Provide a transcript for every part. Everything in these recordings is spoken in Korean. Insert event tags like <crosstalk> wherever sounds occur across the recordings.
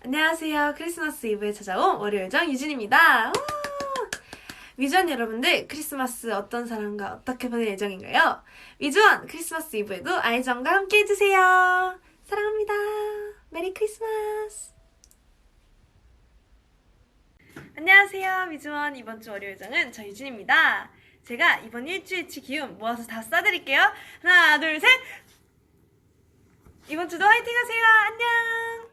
안녕하세요. 크리스마스 이브에 찾아온 월요일정 유진입니다. 우! 위주원 여러분들, 크리스마스 어떤 사람과 어떻게 보낼 예정인가요? 위주원 크리스마스 이브에도 아이정과 함께 해주세요. 사랑합니다. 메리 크리스마스. 안녕하세요. 위주원 이번 주 월요일정은 저 유진입니다. 제가 이번 일주일치 기운 모아서 다 쏴드릴게요. 하나, 둘, 셋! 이번 주도 화이팅 하세요. 안녕!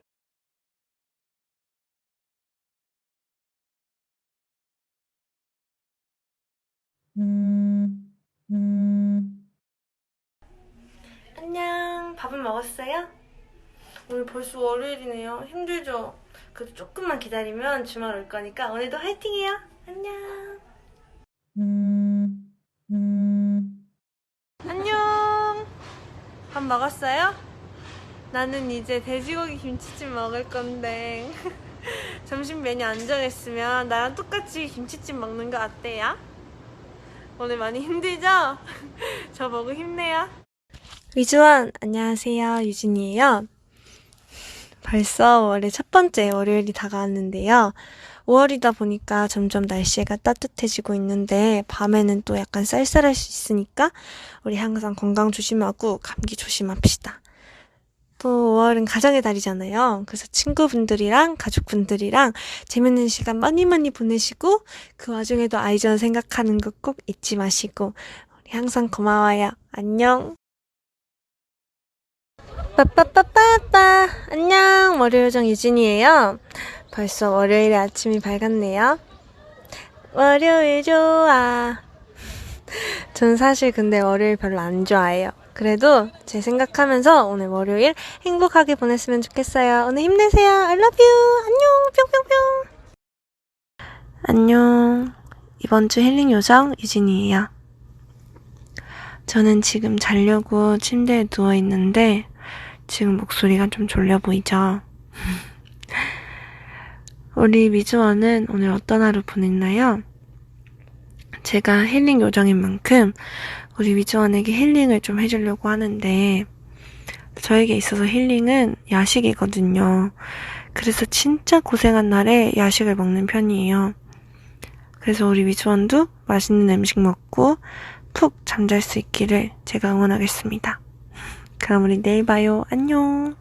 안녕. 밥은 먹었어요? 오늘 벌써 월요일이네요. 힘들죠? 그래도 조금만 기다리면 주말 올 거니까 오늘도 화이팅해요. 안녕. 안녕. 밥 먹었어요? 나는 이제 돼지고기 김치찜 먹을 건데 <laughs> 점심 메뉴 안 정했으면 나랑 똑같이 김치찜 먹는 거 어때요? 오늘 많이 힘들죠? <laughs> 저 보고 힘내요. 위주원 안녕하세요 유진이에요. 벌써 월의 첫 번째 월요일이 다가왔는데요. 5월이다 보니까 점점 날씨가 따뜻해지고 있는데 밤에는 또 약간 쌀쌀할 수 있으니까 우리 항상 건강 조심하고 감기 조심합시다. 또 5월은 가정의 달이잖아요. 그래서 친구분들이랑 가족분들이랑 재밌는 시간 많이 많이 보내시고 그 와중에도 아이전 생각하는 거 꼭 잊지 마시고 우리 항상 고마워요. 안녕. 빠빠빠빠빠 안녕 월요일정 유진이에요. 벌써 월요일에 아침이 밝았네요. 월요일 좋아. 전 사실 근데 월요일 별로 안 좋아해요. 그래도 제 생각하면서 오늘 월요일 행복하게 보냈으면 좋겠어요. 오늘 힘내세요. I love you. 안녕. 뿅뿅뿅. 안녕. 이번 주 힐링 요정 유진이에요. 저는 지금 자려고 침대에 누워 있는데 지금 목소리가 좀 졸려 보이죠? <laughs> 우리 미주원은 오늘 어떤 하루 보냈나요? 제가 힐링 요정인 만큼 우리 미주원에게 힐링을 좀 해주려고 하는데 저에게 있어서 힐링은 야식이거든요. 그래서 진짜 고생한 날에 야식을 먹는 편이에요. 그래서 우리 미주원도 맛있는 음식 먹고 푹 잠잘 수 있기를 제가 응원하겠습니다. 그럼 우리 내일 봐요. 안녕.